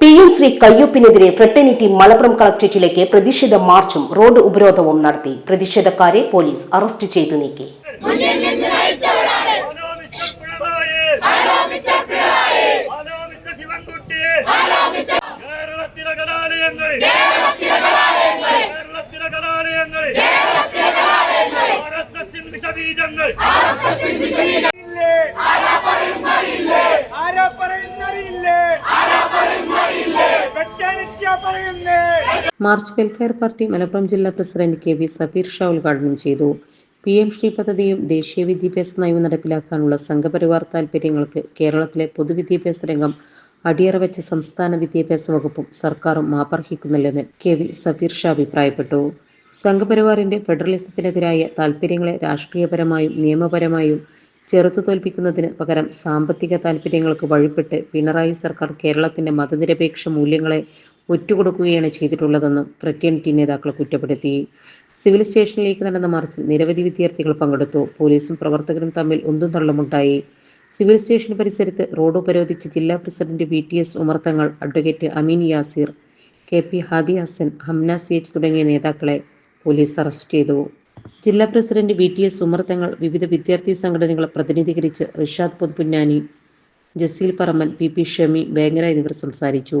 P M Shri കയ്യൂപ്പിനെതിരെ fraternity Malappuram കളക്ട്രേറ്റിലേക്ക് പ്രതിഷേധ മാർച്ചും റോഡ് ഉപരോധവും നടത്തി പ്രതിഷേധക്കാരെ പോലീസ് അറസ്റ്റ് ചെയ്തു നീക്കി ആർ? ആരാ പറയുന്നറിയില്ലേ മാർച്ച് വെൽഫെയർ പാർട്ടി മലപ്പുറം ജില്ലാ president K V Safeer Shah ഉദ്ഘാടനം ചെയ്തു. പി എം ശ്രീ പദ്ധതിയും ദേശീയ വിദ്യാഭ്യാസ നയവും നടപ്പിലാക്കാനുള്ള സംഘപരിവാർ താൽപ്പര്യങ്ങൾക്ക് കേരളത്തിലെ പൊതുവിദ്യാഭ്യാസ രംഗം അടിയറ വെച്ച സംസ്ഥാന വിദ്യാഭ്യാസ വകുപ്പും സർക്കാരും മാപ്പർഹിക്കുന്നില്ലെന്ന് കെ വി സഫീർ ഷാ അഭിപ്രായപ്പെട്ടു. സംഘപരിവാറിന്റെ ഫെഡറലിസത്തിനെതിരായ താൽപ്പര്യങ്ങളെ രാഷ്ട്രീയപരമായും നിയമപരമായും ചെറുത്തു തോൽപ്പിക്കുന്നതിന് പകരം സാമ്പത്തിക താൽപ്പര്യങ്ങൾക്ക് വഴിപ്പെട്ട് പിണറായി സർക്കാർ കേരളത്തിന്റെ മതനിരപേക്ഷ മൂല്യങ്ങളെ ഒറ്റുകൊടുക്കുകയാണ് ചെയ്തിട്ടുള്ളതെന്ന് ഫ്രറ്റേണിറ്റി നേതാക്കൾ കുറ്റപ്പെടുത്തി. സിവിൽ സ്റ്റേഷനിലേക്ക് നടന്ന മാർച്ചിൽ നിരവധി വിദ്യാർത്ഥികൾ പങ്കെടുത്തു. പോലീസും പ്രവർത്തകരും തമ്മിൽ ഒന്നും തള്ളുമുണ്ടായി. സിവിൽ സ്റ്റേഷൻ പരിസരത്ത് റോഡ് ഉപരോധിച്ച് ജില്ലാ president V. T. S. Umarthangal advocate Ameen Yasir K. P. Hadi Hasan Hamna C. H. തുടങ്ങിയ നേതാക്കളെ പോലീസ് അറസ്റ്റ് ചെയ്തു. ജില്ലാ president V. T. S. Umarthangal വിവിധ വിദ്യാർത്ഥി സംഘടനകളെ പ്രതിനിധീകരിച്ച് റിഷാദ് പൊതുപുന്നാനി ജസീൽ പറമ്മൻ പി. പി. ഷമി വേങ്ങര എന്നിവർ സംസാരിച്ചു.